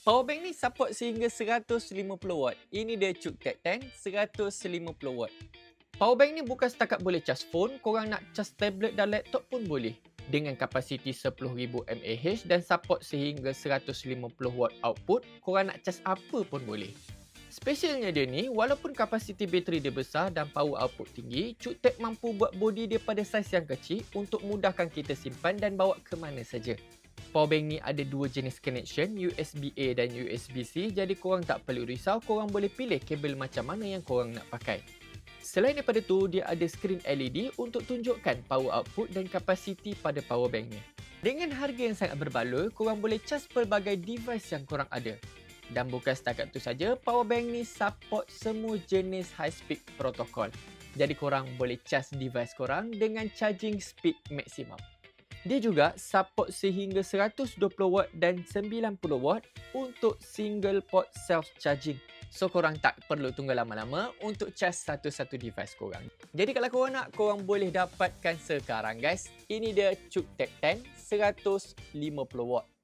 Powerbank ni support sehingga 150 watt. Ini dia CukeTech 10 150 watt. Powerbank ni bukan setakat boleh charge phone, korang nak charge tablet dan laptop pun boleh. Dengan kapasiti 10,000 mAh dan support sehingga 150 watt output, korang nak charge apa pun boleh. Specialnya dia ni, walaupun kapasiti bateri dia besar dan power output tinggi, CukeTech mampu buat body dia pada saiz yang kecil untuk mudahkan kita simpan dan bawa ke mana saja. Powerbank ni ada dua jenis connection, USB-A dan USB-C jadi korang tak perlu risau, korang boleh pilih kabel macam mana yang korang nak pakai. Selain daripada tu, dia ada skrin LED untuk tunjukkan power output dan kapasiti pada powerbank ni. Dengan harga yang sangat berbaloi, korang boleh charge pelbagai device yang korang ada. Dan bukan setakat tu saja, powerbank ni support semua jenis high speed protocol. Jadi korang boleh charge device korang dengan charging speed maksimum. Dia juga support sehingga 120 watt dan 90 watt untuk single port self charging. So korang tak perlu tunggu lama-lama untuk charge satu-satu device korang. Jadi kalau korang nak, korang boleh dapatkan sekarang guys. Ini dia CukeTech 10 150 watt.